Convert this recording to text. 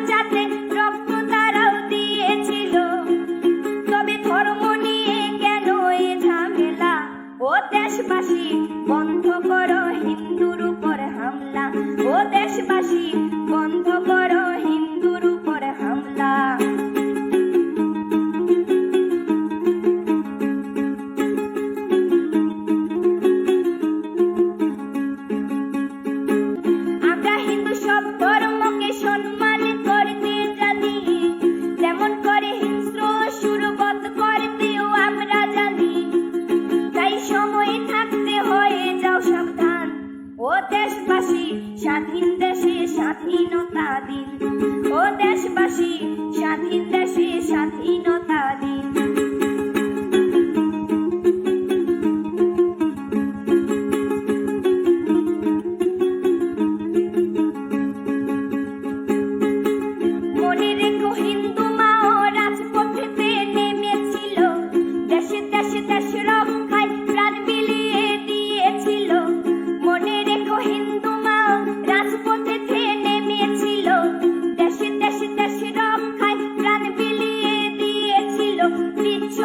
বাঁচাতে রক্ত তারাও দিয়েছিল। তবে ধর্ম নিয়ে কেন এ ঝামেলা? ও দেশবাসী স্বাধীনতা দিন। ও দেশবাসী স্বাধীন